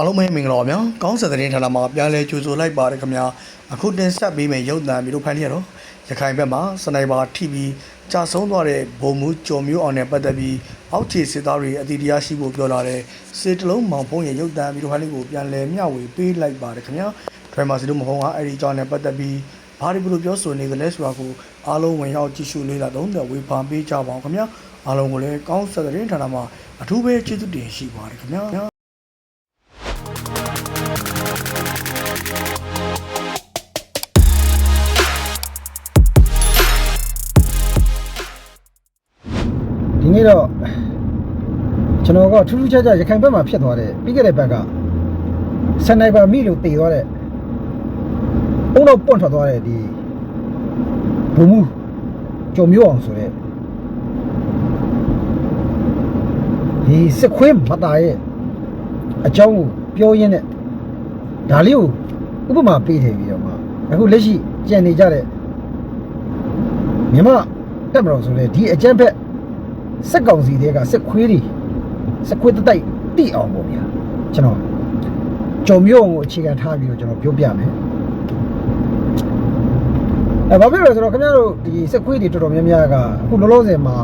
အားလုံးပဲမင်္ဂလာပါဗျာကောင်းဆက်တဲ့ဌာနမှာပြန်လဲကြိုဆိုလိုက်ပါတယ်ခင်ဗျာအခုတင်ဆက်ပေးမယ့်ရုပ်သံမျိုးတို့ဖန်တီးရတော့ရခိုင်ဘက်မှာစနိုက်ပါထိပြီးကြာဆုံးသွားတဲ့ဘုံမူကျော်မျိုးအောင်နဲ့ပတ်သက်ပြီးအောက်ခြေစစ်သားတွေအတီတရားရှိဖို့ပြောလာတဲ့စေတလုံးမောင်ဖုံးရဲ့ရုပ်သံမျိုးတို့ဖန်တီးကိုပြန်လဲမျှဝေပေးလိုက်ပါတယ်ခင်ဗျာဒရိုင်မာစီတို့မဟုတ်ကအဲ့ဒီအကြောင်းနဲ့ပတ်သက်ပြီးဘာတွေဘလို့ပြောဆိုနေသလဲဆိုတာကိုအားလုံးဝင်ရောက်ကြည့်ရှုလေ့လာသုံးသပ်ဝေဖန်ပေးကြပါအောင်ခင်ဗျာအားလုံးကိုလည်းကောင်းဆက်တဲ့ဌာနမှာအထူးပဲကျေးဇူးတင်ရှိပါတယ်ခင်ဗျာ နေ့တော့ကျွန်တော်ကထူးထူးခြားခြားရခိုင်ဘက်မှာဖြစ်သွားတဲ့ပြီးခဲ့တဲ့ဘက်ကစနိုက်ပါမိလို့တည်သွားတဲ့အုံတော့ပွန့်ထွက်သွားတဲ့ဒီဘုံမှုကြုံမျိုးအောင်ဆိုတဲ့ဒီစစ်ခွေးမတာရဲ့အကြောင်းကိုပြောရင်းနဲ့ဒါလေးကိုဥပမာပေးထည့်ပြီးတော့မှအခုလက်ရှိကြံနေကြတဲ့မြမတက်မတော်ဆိုတဲ့ဒီအကြမ်းဖက် စက်ကောင်စီတွေကစက်ခွေးတွေစက်ခွေးတတိုက်တိအောင်ပေါ့ဗျာကျွန်တော်ကြုံမျိုးကိုအခြေခံထားပြီးတော့ကျွန်တော်ပြောပြမယ်အဲဘာဖြစ်လဲဆိုတော့ခင်ဗျားတို့ဒီစက်ခွေးတွေတော်တော်များများကအခုလောလောဆယ်မှာ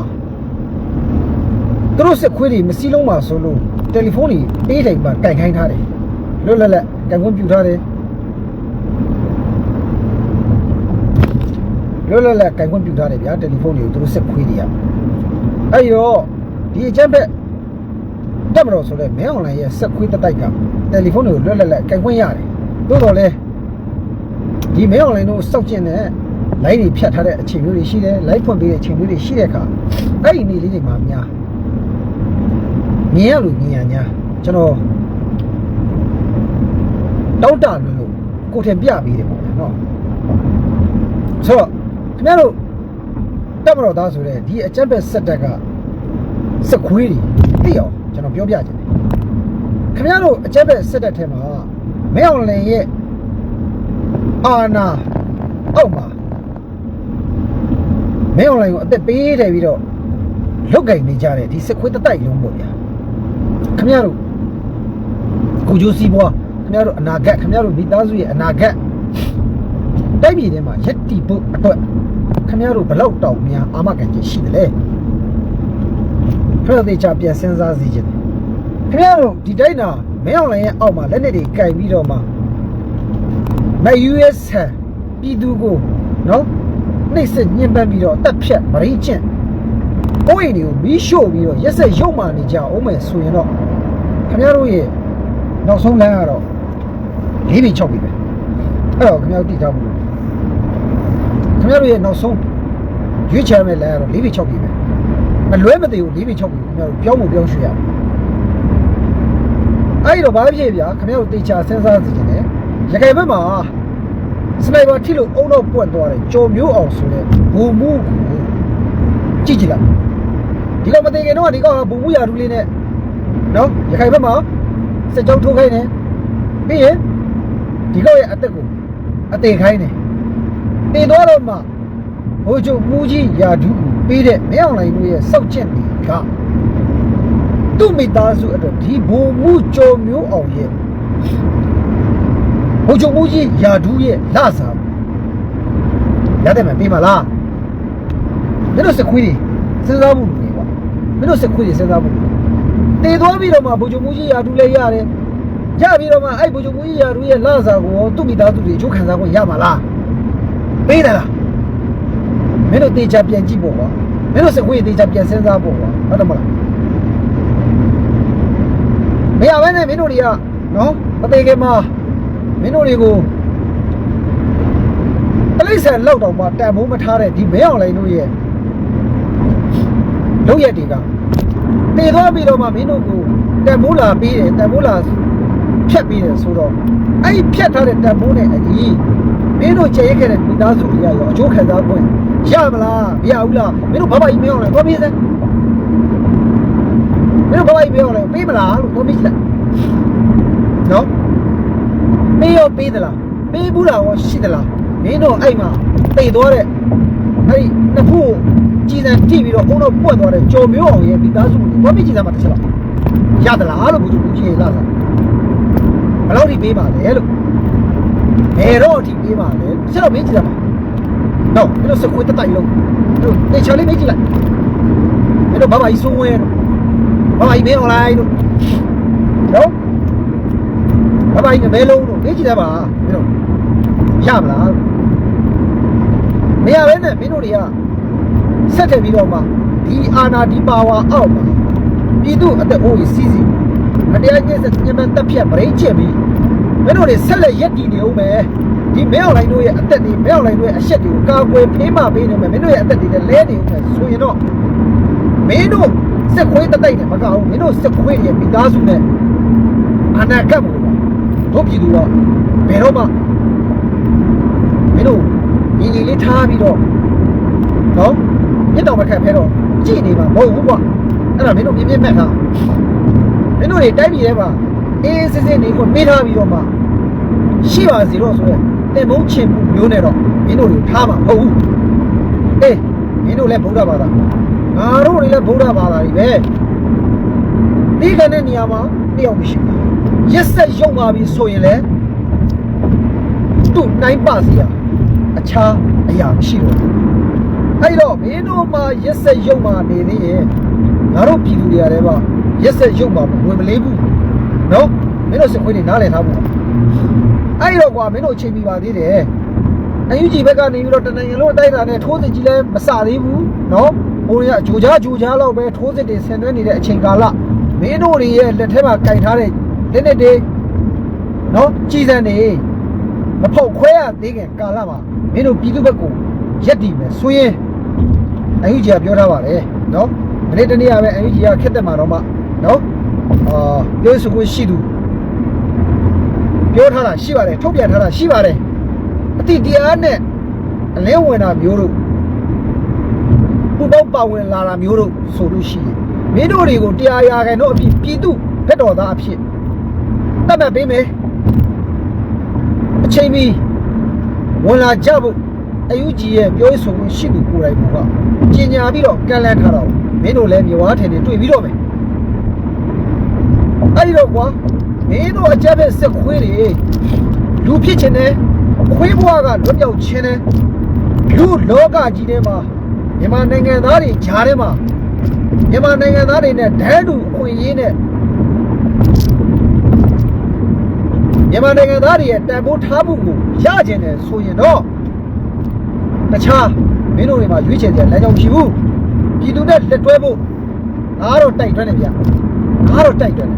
သူတို့စက်ခွေးတွေမစည်းလုံးမှာဆိုလို့တယ်လီဖုန်းတွေပေးထိုင်မှာကင်ခိုင်းထားတယ်လွတ်လပ်လပ်ကင်ခွင့်ပြုထားတယ်လွတ်လပ်လပ်ကင်ခွင့်ပြုထားတယ်ဗျာတယ်လီဖုန်းတွေကိုသူတို့စက်ခွေးတွေက အဲ့ဒီတော့ဒီအချမ်းဘက်တက်မတော်ဆိုလဲမင်းအွန်လိုင်းရဲ့ဆက်ခွေးတတိုက်ကတယ်လီဖုန်းတွေကိုလွတ်လပ်လပ်ကင်ခွင့်ရတယ်သို့တော်လဲဒီမင်းအွန်လိုင်းတို့စောက်ကျင်တဲ့ line တွေဖြတ်ထားတဲ့အချိန်မျိုးတွေရှိတယ် line ဖွင့်ပေးတဲ့အချိန်မျိုးတွေရှိတဲ့အခါအဲ့ဒီနေ့လေးတွေမှာများမြင်ရလို့မြင်ရညာကျွန်တော်တောက်တာလို့လို့ကိုယ်ထင်ပြပေးတယ်ပေါ့နော်ဆိုတော့ခင်ဗျားတို့ တက်မတော်သားဆိုတဲ့ဒီအကြက်ဘက်စက်တက်ကစက်ခွေးတွေသိအောင်ကျွန်တော်ပြောပြချင်တယ်ခင်ဗျားတို့အကြက်ဘက်စက်တက်ထဲမှာမဲအောင်လင်ရဲ့အာနာအောက်မှာမဲအောင်လင်ကိုအသက်ပေးတယ်ပြီးတော့လုတ်ကင်နေကြတဲ့ဒီစက်ခွေးတတိုက်လုံးပေါ့ဗျာခင်ဗျားတို့ကိုကျိုးစီးပွားခင်ဗျားတို့အနာဂတ်ခင်ဗျားတို့မိသားစုရဲ့အနာဂတ်တိုက်ပြည်ထဲမှာရက်တီဖို့အတွက် ခင်ဗျားတို့ဘလောက်တောင်များအာမခံချက်ရှိတယ်လဲဖရသေးချပြန်စဉ်းစားစီခြင်းတယ်ခင်ဗျားတို့ဒီတိုင်းနာမင်းအောင်လိုင်းရဲ့အောက်မှာလက်နက်တွေကင်ပြီးတော့မှမ US ဟန်ပြည်သူကိုနော်နှိပ်စက်ညှဉ်းပန်းပြီးတော့တက်ဖြတ်မရင်းကျင့်ကိုယ့်အိမ်တွေကိုမီးရှို့ပြီးတော့ရက်ဆက်ရုပ်မာနေကြအောင်မယ်ဆိုရင်တော့ခင်ဗျားတို့ရဲ့နောက်ဆုံးလမ်းကတော့၄ပြီ6ပြီပဲအဲ့တော့ခင်ဗျားတို့တည်ထားဖို့ ခင်ဗျားတို့ရဲ့နောက်ဆုံးရွေးချယ်မဲ့လမ်းကတော့၄ပြီ6ပြီပဲမလွဲမသေးဘူး၄ပြီ6ပြီခင်ဗျားတို့ပြောင်းဖို့ပြောင်းရွှေ့ရမယ်အဲ့ဒီတော့ဘာဖြစ်ဗျာခင်ဗျားတို့တေချာစဉ်းစားစီခြင်းနဲ့ရခိုင်ဘက်မှာစနိုက်ပါထိလို့အုံတော့ပွက်သွားတယ်ကြော်မျိုးအောင်ဆိုတဲ့ဘူမှုကိုကြည့်ကြည့်လိုက်ဒီကောင်မသေးခင်တော့ဒီကောင်ကဘူမှုရာထူးလေးနဲ့နော်ရခိုင်ဘက်မှာစက်ကြောင်းထိုးခိုင်းတယ်ပြီးရင်ဒီကောင်ရဲ့အသက်ကိုအသေးခိုင်းတယ် တည်သွားတော့မှဘိုးချုပ်မူကြီးယာဒူးပေးတဲ့မင်းအောင်လိုင်းတို့ရဲ့စောက်ချက်တွေကသူ့မိသားစုအတွက်ဒီဘိုးမူကြော်မျိုးအောင်ရဲ့ဘိုးချုပ်မူကြီးယာဒူးရဲ့လစာရတယ်မပေးမလားမင်းတို့စခွေးတွေစဉ်းစားမှုနေကွာမင်းတို့စခွေးတွေစဉ်းစားမှုတည်သွားပြီးတော့မှဘိုးချုပ်မူကြီးယာဒူးလည်းရတယ်ရပြီးတော့မှအဲ့ဘိုးချုပ်မူကြီးယာဒူးရဲ့လစာကိုရောသူ့မိသားစုတွေအချိုးခံစားခွင့်ရမှာလား ပေးတယ်လားမင်းတို့တေချာပြန်ကြည့်ဖို့ကွာမင်းတို့စကွေးတေချာပြန်စဉ်းစားဖို့ကွာဟုတ်တယ်မလားမရဘဲနဲ့မင်းတို့တွေကနော်မသေးခင်မှာမင်းတို့တွေကိုပလိဆန်လောက်တော့မှတန်ဖိုးမထားတဲ့ဒီမဲအောင်လိုင်းတို့ရဲ့လုပ်ရက်တွေကတည်သွားပြီးတော့မှမင်းတို့ကိုတန်ဖိုးလာပြီးတယ်တန်ဖိုးလာဖြတ်ပြီးတယ်ဆိုတော့အဲ့ဒီဖြတ်ထားတဲ့တန်ဖိုးနဲ့အကြီး မင်းတို့ကြဲရခဲ့တဲ့မိသားစုတွေရရောအကျိုးခံစားခွင့်ရမလားမရဘူးလားမင်းတို့ဘာမှကြီးမအောင်လဲတော့ပြေးစမ်းမင်းတို့ဘာမှကြီးမအောင်လဲပေးမလားလို့တော့ပြေးစမ်းနော်ပေးရောပေးသလားပေးဘူးလားရောရှိသလားမင်းတို့အဲ့မှာတိတ်သွားတဲ့အဲ့ဒီတစ်ခုကြည်စံကြည့်ပြီးတော့ဘုံတော့ပွက်သွားတဲ့ကြော်မျိုးအောင်ရဲ့မိသားစုတွေတော့ပြေးကြည့်စမ်းပါတစ်ချက်တော့ရသလားလို့ဘုရားဘုရားကြီးလာစားလောက်ထိပေးပါလဲလို့ ဘယ်တော့အထိပေးပါလဲဆက်တော့မေးကြည့်လိုက်ပါတော့မင်းတို့စကွေးတက်တိုက်လုံးတို့တေချာလေးမေးကြည့်လိုက်မင်းတို့ဘာဘာကြီးစိုးဝဲဘာဘာကြီးမင်းအွန်လိုင်းတို့နော်ဘာဘာကြီးမဲလုံးတို့မေးကြည့်လိုက်ပါမင်းတို့ရမလားမရဘဲနဲ့မင်းတို့တွေကဆက်တယ်ပြီးတော့မှဒီအာနာဒီပါဝါအောက်မှာပြည်သူအသက်အိုးကြီးစီးစီးအတရားကျင့်စညမတက်ဖြတ်ဗရိတ်ချက်ပြီး မင်းတို့တွေဆက်လက်ရက်တည်နေဦးမယ်ဒီမဲအွန်လိုင်းတို့ရဲ့အသက်တွေမဲအွန်လိုင်းတို့ရဲ့အရှက်တွေကိုကာကွယ်ဖေးမပေးနေမယ်မင်းတို့ရဲ့အသက်တွေလည်းလဲနေဦးမယ်ဆိုရင်တော့မင်းတို့စက်ခွေးတတိုက်နဲ့မကအောင်မင်းတို့စက်ခွေးရဲ့မိသားစုနဲ့အနာဂတ်ကိုတို့ပြည်သူကဘယ်တော့မှမင်းတို့ညီညီလေးထားပြီးတော့နော်မြစ်တော်မခတ်ဖဲတော့ကြည်နေမှာမဟုတ်ဘူးကွာအဲ့ဒါမင်းတို့မြင်မြင်မှတ်ထားမင်းတို့တွေတိုက်ပြည်ထဲမှာအေးစစ်စစ်နေကိုမေးထားပြီးတော့မှ ရှိပါစီတော့ဆိုရဲတင်မုန်းချင်မှုမျိုးနဲ့တော့မင်းတို့တွေထားမှာမဟုတ်ဘူးအေးမင်းတို့လည်းဗုဒ္ဓဘာသာငါတို့တွေလည်းဗုဒ္ဓဘာသာတွေပဲဒီကနေ့နေရာမှာတယောက်မရှိဘူးရက်ဆက်ရုံပါပြီဆိုရင်လည်းသူ့နိုင်ပါစီရအခြားအရာမရှိတော့ဘူးအဲ့တော့မင်းတို့မှရက်ဆက်ရုံမှနေသေးရင်ငါတို့ပြည်သူတွေကလည်းပါရက်ဆက်ရုံမှဝင်မလေးဘူးနော်မင်းတို့စခွေးတွေနားလည်ထားဖို့ အဲ့တော့ကွာမင်းတို့အချိန်မိပါသေးတယ်အယူကြီးဘက်ကနေပြီးတော့တနင်္ဂနွေလုံးအတိုက်တာနဲ့ထိုးစစ်ကြီးလည်းမစသေးဘူးနော်ဟိုရဂျိုကြားဂျိုကြားလောက်ပဲထိုးစစ်တွေဆင်နွှဲနေတဲ့အချိန်ကာလမင်းတို့တွေရဲ့လက်ထဲမှာကင်ထားတဲ့လက်နဲ့တွေနော်ကြီးစံနေမဖောက်ခွဲရသေးခင်ကာလမှာမင်းတို့ပြည်သူဘက်ကိုရက်တည်မယ်ဆိုရင်အယူကြီးကပြောထားပါတယ်နော်မနေ့တနေ့ကပဲအယူကြီးကခက်တက်မှာတော့မှနော်အာပြောစကွရှိသူ ပြောထားတာရှိပါတယ်ထုတ်ပြန်ထားတာရှိပါတယ်အတိတရားနဲ့အလင်းဝင်တာမျိုးတို့ပူပေါင်းပါဝင်လာတာမျိုးတို့ဆိုလို့ရှိရင်မင်းတို့တွေကိုတရားရာခိုင်တော့အဖြစ်ပြည်သူဘက်တော်သားအဖြစ်တတ်မှတ်ပေးမယ်အချိန်မီဝင်လာကြဖို့အယူကြီးရဲ့ပြောဆိုမှုရှိသူကိုယ်တိုင်ကကျင်ညာပြီးတော့ကန့်လန့်ထားတော့မင်းတို့လည်းမြေဝါထင်နေတွေ့ပြီးတော့မယ်အဲ့ဒီတော့ကွာ မင်းတို့အကြက်ပဲစက်ခွေးတွေလူဖြစ်ခြင်းနဲ့ခွေးဘွားကလွတ်မြောက်ခြင်းနဲ့လူလောကကြီးထဲမှာမြန်မာနိုင်ငံသားတွေဂျားထဲမှာမြန်မာနိုင်ငံသားတွေနဲ့ဒဲတူအခွင့်အရေးနဲ့မြန်မာနိုင်ငံသားတွေရဲ့တန်ဖိုးထားမှုကိုရကျင်တယ်ဆိုရင်တော့တခြားမင်းတို့တွေမှာရွေးချယ်တဲ့လမ်းကြောင်းမရှိဘူးပြည်သူနဲ့လက်တွဲဖို့ငါတော့တိုက်တွန်းနေဗျာငါတော့တိုက်တွန်းနေ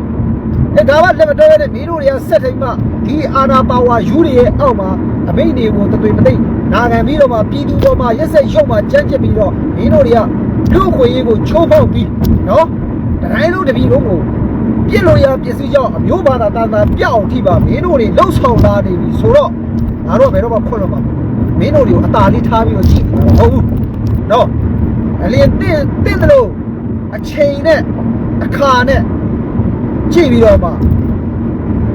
အဲဒါမှလက်မတွဲဘဲနဲ့မင်းတို့တွေကဆက်ထိန်မှဒီအာနာပါဝါယူတွေရဲ့အောက်မှာအမိန့်တွေကိုတသွေမသိနာခံပြီးတော့မှပြည်သူပေါ်မှာရက်ဆက်ရုံမှကြမ်းကျစ်ပြီးတော့မင်းတို့တွေကလူ့ခွေရေးကိုချိုးဖောက်ပြီးနော်တတိုင်းလုံးတပြည်လုံးကိုပြစ်လို့ရပစ္စည်းကြောင့်အမျိုးဘာသာတာတာပြောက်အောင်ထိပါမင်းတို့တွေလှုပ်ဆောင်လာနေပြီဆိုတော့ငါတို့ကဘယ်တော့မှခွင့်လို့မှာမဟုတ်ဘူးမင်းတို့တွေကိုအตาလေးထားပြီးတော့ကြည့်နေတာမဟုတ်ဘူးနော်အလင်းတင်းတင်းတယ်လို့အချိန်နဲ့အခါနဲ့ ကြည့်ပြီးတော့မှ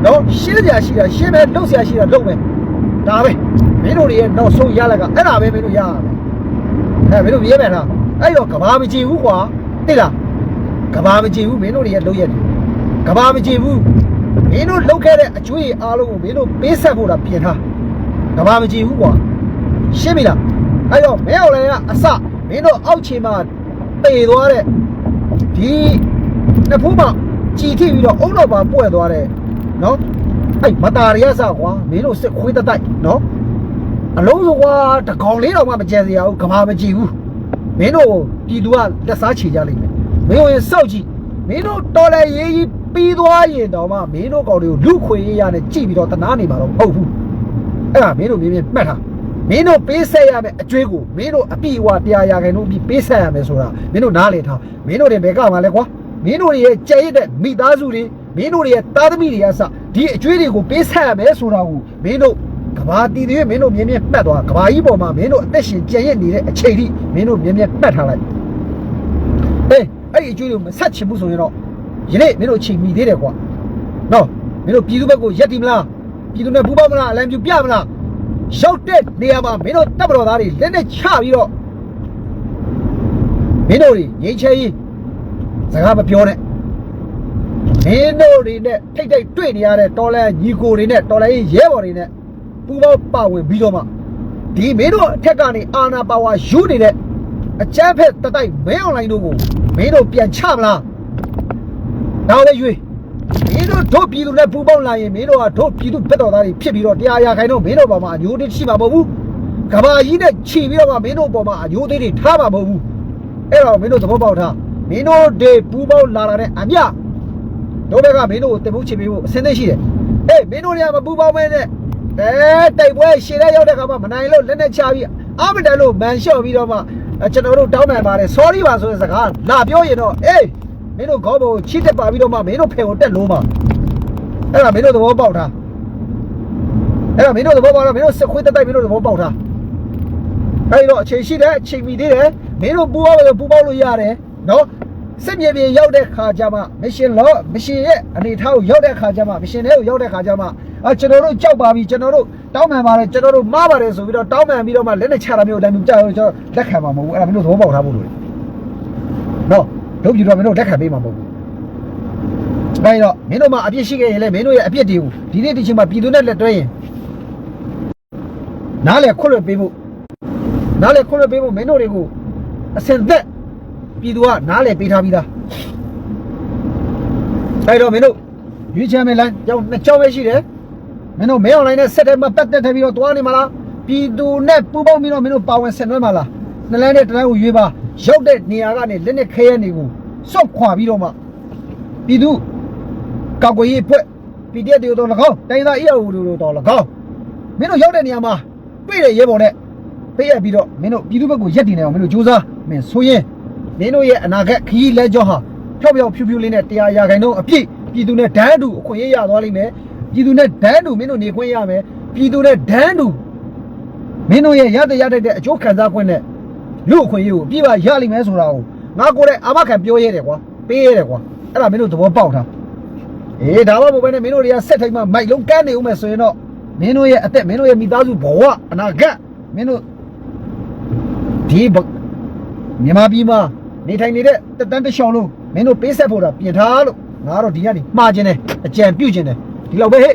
နော်ရှင်းစရာရှိတာရှင်းမယ်လုပ်စရာရှိတာလုပ်မယ်ဒါပဲမင်းတို့တွေရဲ့နောက်ဆုံးရလက်ကအဲ့ဒါပဲမင်းတို့ရရမယ်အဲမင်းတို့မြဲမယ်လားအဲ့တော့ကဘာမကြည့်ဘူးကွာသိလားကဘာမကြည့်ဘူးမင်းတို့တွေရဲ့လုပ်ရက်တွေကဘာမကြည့်ဘူးမင်းတို့လုပ်ခဲ့တဲ့အကျွေးအားလုံးကိုမင်းတို့ပေးဆက်ဖို့တာပြင်ထားကဘာမကြည့်ဘူးကွာရှင်းပြီလားအဲ့တော့မဲအောင်လည်းကအစမင်းတို့အောက်ခြေမှာပေသွားတဲ့ဒီနှစ်ဖူးမှာ ကြည်ထိပြီးတော့အုံတော့ပါပွက်သွားတဲ့နော်အဲ့မတာရရစကွာမင်းတို့စစ်ခွေးတတိုက်နော်အလုံးစုံကွာတကောင်လေးတော့မှမကျန်စရာဘူးကဘာမကြည့်ဘူးမင်းတို့ပြည်သူကလက်စားချေကြလိမ့်မယ်မင်းတို့ရင်စောက်ကြည့်မင်းတို့တော်လည်းရေးကြီးပြီးသွားရင်တော့မှမင်းတို့ကောင်တွေကိုလူခွေရေးရနဲ့ကြည့်ပြီးတော့တနာနေမှာတော့မဟုတ်ဘူးအဲ့ဒါမင်းတို့မြင်မြင်မှတ်ထားမင်းတို့ပေးဆက်ရမယ်အကျွေးကိုမင်းတို့အပြည့်အဝတရားရာခိုင်နှုန်းပြီးပေးဆက်ရမယ်ဆိုတာမင်းတို့နားလည်ထားမင်းတို့တွေဘယ်ကမှလဲကွာ မင်းတို့တွေရဲ့ကြဲရတဲ့မိသားစုတွေမင်းတို့တွေရဲ့သားသမီးတွေအစဒီအကျွေးတွေကိုပေးဆက်ရမယ်ဆိုတာကိုမင်းတို့ကဘာတီတွေမင်းတို့မြင်မြင်မှတ်သွားကဘာကြီးပေါ်မှာမင်းတို့အသက်ရှင်ကြံရစ်နေတဲ့အချိန်ထိမင်းတို့မြင်မြင်မှတ်ထားလိုက်ဟေးအဲ့ဒီအကျွေးတွေကိုမဆက်ချင်ဘူးဆိုရင်တော့ယနေ့မင်းတို့အချိန်မီသေးတယ်ကွာနော်မင်းတို့ပြည်သူဘက်ကိုရက်တီမလားပြည်သူနဲ့ပူးပေါင်းမလားအလံပြူပြမလားရောက်တဲ့နေရာမှာမင်းတို့တပ်မတော်သားတွေလက်နဲ့ချပြီးတော့မင်းတို့တွေငိမ့်ချဲကြီး စကားမပြောနဲ့မင်းတို့တွေနဲ့ထိတ်ထိတ်တွေ့နေရတဲ့တော်လန်ညီကိုတွေနဲ့တော်လန်ရေးရဲဘော်တွေနဲ့ပူပေါင်းပါဝင်ပြီးတော့မှဒီမင်းတို့အထက်ကနေအာနာပါဝါယူနေတဲ့အကြမ်းဖက်တတိုက်မဲအွန်လိုင်းတို့ကိုမင်းတို့ပြန်ချမလားဒါလည်းရွေးမင်းတို့တို့ပြည်သူနဲ့ပူပေါင်းလာရင်မင်းတို့ကတို့ပြည်သူဘက်တော်သားတွေဖြစ်ပြီးတော့တရားရာခိုင်တော့မင်းတို့ပေါ်မှာအညိုးတစ်ရှိမှာမဟုတ်ဘူးကဘာကြီးနဲ့ခြီပြီးတော့မှမင်းတို့ပေါ်မှာအညိုးသေးတွေထားမှာမဟုတ်ဘူးအဲ့တော့မင်းတို့သဘောပေါက်ထား မင်းတို့တွေပူပေါင်းလာတာနဲ့အမြတို့ဘက်ကမင်းတို့ကိုတင်ဖို့ချင်ပေးဖို့အစင်းသိရှိတယ်။အေးမင်းတို့တွေကမပူပေါင်းမဲနဲ့အဲတိုက်ပွဲရှည်တဲ့ရောက်တဲ့ခါမှာမနိုင်လို့လက်နဲ့ချပြီးအမတန်လို့မန်လျှော့ပြီးတော့မှအဲကျွန်တော်တို့တောင်းပန်ပါတယ် sorry ပါဆိုတဲ့စကားလာပြောရင်တော့အေးမင်းတို့ခေါင်းပေါ်ကိုချစ်တက်ပါပြီးတော့မှမင်းတို့ဖယ်ကိုတက်လို့မှာအဲ့ဒါမင်းတို့သဘောပေါက်တာအဲ့ဒါမင်းတို့သဘောပေါက်တာမင်းတို့စခွေးတက်တိုက်မင်းတို့သဘောပေါက်တာအဲ့တော့အချိန်ရှိတယ်အချိန်မီသေးတယ်မင်းတို့ပူပေါင်းလို့ပူပေါင်းလို့ရတယ် နော်စစ်မြေပြင်ရောက်တဲ့ခါကျမှမရှင်လောမရှင်ရဲ့အနေထားကိုရောက်တဲ့ခါကျမှမရှင်တဲ့ကိုရောက်တဲ့ခါကျမှအာကျွန်တော်တို့ကြောက်ပါပြီကျွန်တော်တို့တောင်းပန်ပါတယ်ကျွန်တော်တို့မားပါတယ်ဆိုပြီးတော့တောင်းပန်ပြီးတော့မှလက်နဲ့ချတာမျိုးတိုင်းမျိုးကြောက်ကျွန်တော်လက်ခံမှာမဟုတ်ဘူးအဲ့ဒါမင်းတို့သဘောပေါက်ထားဖို့လိုတယ်နော်တို့ပြည်တော့မင်းတို့လက်ခံပေးမှာမဟုတ်ဘူးအဲ့တော့မင်းတို့မှအပြစ်ရှိခဲ့ရင်လည်းမင်းတို့ရဲ့အပြစ်တွေကိုဒီနေ့ဒီချိန်မှာပြည်သူနဲ့လက်တွဲရင်နားလေခွတ်လွတ်ပေးဖို့နားလေခွတ်လွတ်ပေးဖို့မင်းတို့တွေကိုအစင်သက် ပြည်သူကနားလည်ပေးထားပြီးသားအဲ့တော့မင်းတို့ရွေးချယ်မယ်လမ်းကြောင်းနှစ်ကြောင်းပဲရှိတယ်မင်းတို့မဲအွန်လိုင်းနဲ့ဆက်တယ်မှာပတ်သက်ထပြီးတော့တွားနေမှာလားပြည်သူနဲ့ပူးပေါင်းပြီးတော့မင်းတို့ပါဝင်ဆင်နွှဲမှာလားနှစ်လမ်းနဲ့တစ်လမ်းကိုရွေးပါရောက်တဲ့နေရာကနေလက်နဲ့ခဲရနေကိုစော့ခွာပြီးတော့မှပြည်သူကောက်ွယ်ရေးဖွဲ့ PDF တွေတော့၎င်းတိုင်းသား EAO တွေတော့၎င်းမင်းတို့ရောက်တဲ့နေရာမှာတွေ့တဲ့ရဲဘော်နဲ့ပေးရပြီးတော့မင်းတို့ပြည်သူဘက်ကိုရက်တည်နေအောင်မင်းတို့စူးစမ်းမင်းဆိုရင် မင်းတို့ရဲ့အနာဂတ်ခရီးလဲကြောဟာဖြောက်ဖြောက်ဖြူဖြူလေးနဲ့တရားရာခိုင်နှုန်းအပြည့်ပြည်သူနဲ့ဒန်းတူအခွင့်အရေးရသွားလိမ့်မယ်ပြည်သူနဲ့ဒန်းတူမင်းတို့နေခွင့်ရမယ်ပြည်သူနဲ့ဒန်းတူမင်းတို့ရဲ့ရတဲ့ရတဲ့အကျိုးခံစားခွင့်နဲ့လူအခွင့်အရေးကိုအပြည့်ပါရလိမ့်မယ်ဆိုတာကိုငါကိုယ်တိုင်အာမခံပြောရတယ်ကွာပေးရတယ်ကွာအဲ့ဒါမင်းတို့သဘောပေါက်တာအေးဒါမှမဟုတ်ဘဲနဲ့မင်းတို့တွေကဆက်ထိုင်မှမိုက်လုံးကန်းနေဦးမယ်ဆိုရင်တော့မင်းတို့ရဲ့အသက်မင်းတို့ရဲ့မိသားစုဘဝအနာဂတ်မင်းတို့ဒီဘမြန်မာပြည်မှာ နေထိုင်နေတဲ့တက်တန်းတစ်လျှောက်လုံးမင်းတို့ပေးဆက်ဖို့တာပြင်ထားလို့ငါကတော့ဒီကနေမှားခြင်းတယ်အကြံပြုခြင်းတယ်ဒီလောက်ပဲဟဲ့